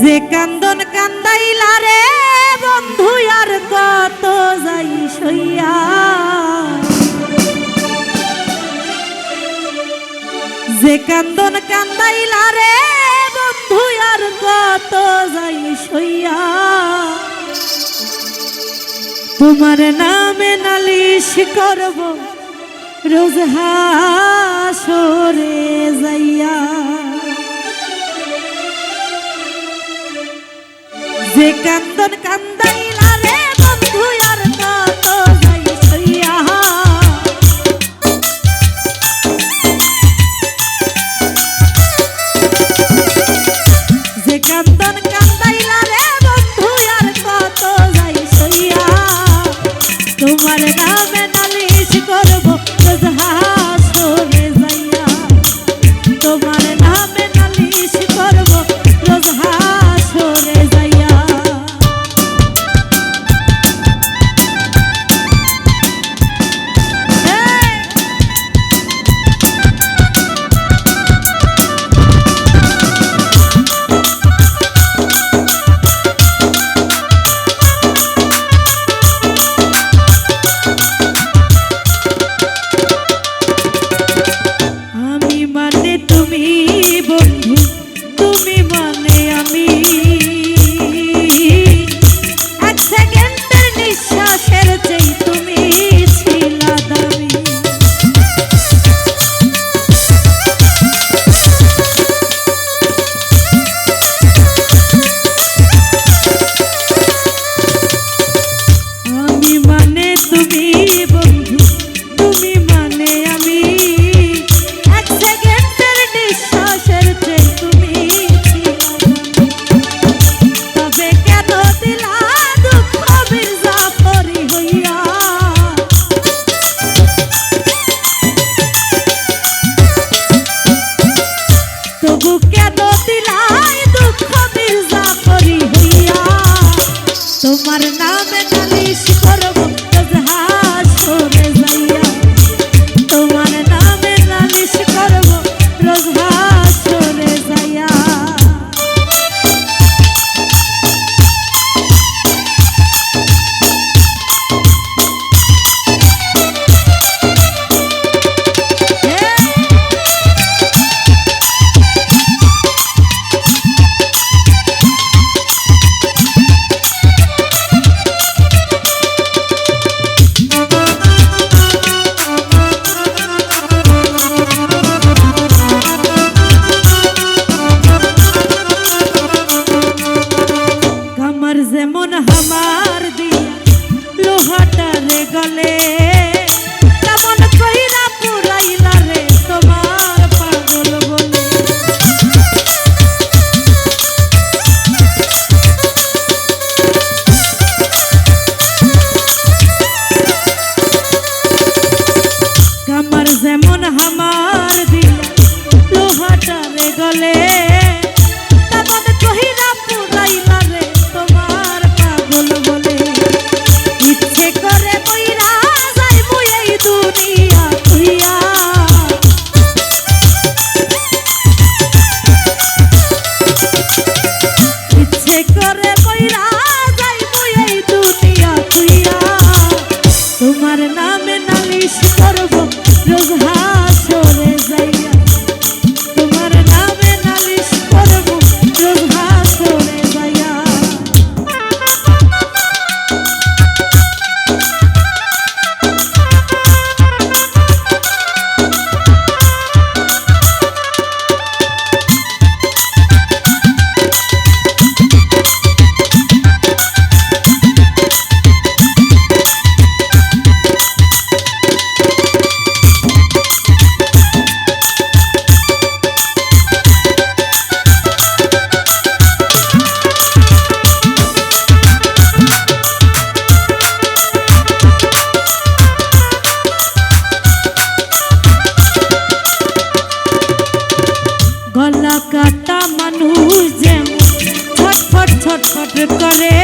যে কান্দন কান্দাইলা রে বন্ধু, আর কত যাই সইয়া। যে কান্দন কান্দাইলা রে বন্ধু, আর কত যাই সইয়া। তোমার নামে নালিশ করব, রোজ হাসরে যাইয়া। যে কান্দন কান্দাইলা রে বন্ধু তোমার নামে নালিশ করব কামার যেমন হামার দিয়া গলে পুরাইলা রে বলে। কামার যেমন হামার দিয়া লোহাটারে গলে রোজ গলা কাটা মানুষ যেমন ছটফট ছটফট করে।